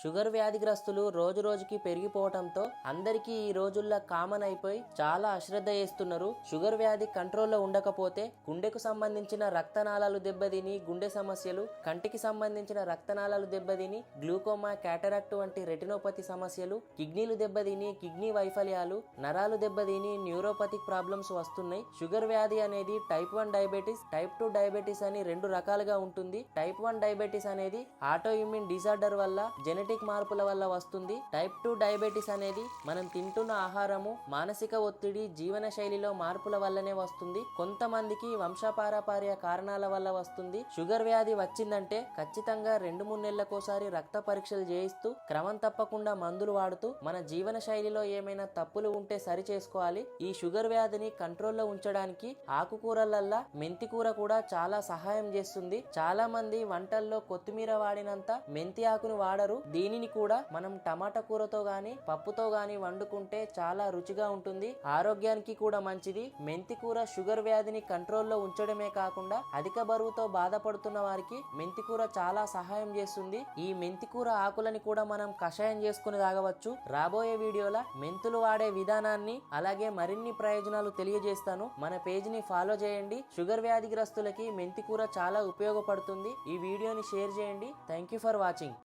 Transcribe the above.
Sugar వ్యాధిగ్రస్తులు రోజు రోజుకి పెరిగిపోవడంతో అందరికీ ఈ రోజుల్లో కామన్ అయిపోయి చాలా అశ్రద్ధ చేస్తున్నారు. షుగర్ వ్యాధి కంట్రోల్లో ఉండకపోతే గుండెకు సంబంధించిన రక్తనాళాలు దెబ్బతిని గుండె సమస్యలు కంటికి సంబంధించిన రక్తనాళాలు దెబ్బతిని గ్లూకోమా క్యాటరాక్ట్ వంటి రెటినోపతి సమస్యలు కిడ్నీలు దెబ్బతిని కిడ్నీ వైఫల్యాలు నరాలు దెబ్బతిని న్యూరోపతిక్ ప్రాబ్లమ్స్ వస్తున్నాయి. షుగర్ వ్యాధి అనేది type one diabetes type two diabetes అని రెండు రకాలుగా ఉంటుంది. టైప్ వన్ డయాబెటీస్ అనేది ఆటో ఇమ్యూన్ డిజార్డర్ వల్ల జెనెటిక్ మార్పుల వల్ల వస్తుంది. టైప్ టూ డయాబెటీస్ అనేది మనం తింటున్న ఆహారము మానసిక ఒత్తిడి జీవన శైలిలో మార్పుల వల్లనే వస్తుంది. కొంతమందికి వంశపారపార్య కారణాల వల్ల వస్తుంది. షుగర్ వ్యాధి వచ్చిందంటే ఖచ్చితంగా రెండు మూడు నెలలకోసారి రక్త పరీక్షలు చేయిస్తూ క్రమం తప్పకుండా మందులు వాడుతూ మన జీవన శైలిలో ఏమైనా తప్పులు ఉంటే సరి చేసుకోవాలి. ఈ షుగర్ వ్యాధిని కంట్రోల్లో ఉంచడానికి ఆకుకూరలల్లా మెంతి కూర కూడా చాలా సహాయం చేస్తుంది. చాలా మంది వంటల్లో కొత్తిమీర వాడినంత మెంతి ఆకును వాడరు. దీనిని కూడా మనం టమాటా కూరతో గాని పప్పుతో గాని వండుకుంటే చాలా రుచిగా ఉంటుంది. ఆరోగ్యానికి కూడా మంచిది. మెంతి కూర షుగర్ వ్యాధిని కంట్రోల్లో ఉంచడమే కాకుండా అధిక బరువుతో బాధపడుతున్న వారికి మెంతి కూర చాలా సహాయం చేస్తుంది. ఈ మెంతి కూర ఆకులని కూడా మనం కషాయం చేసుకుని తాగవచ్చు. రాబోయే వీడియోలో మెంతులు వాడే విధానాన్ని అలాగే మరిన్ని ప్రయోజనాలు తెలియజేస్తాను. మన పేజీని ఫాలో చేయండి. షుగర్ వ్యాధిగ్రస్తులకి మెంతి కూర చాలా ఉపయోగపడుతుంది. ఈ వీడియోని షేర్ చేయండి. Thank you for watching.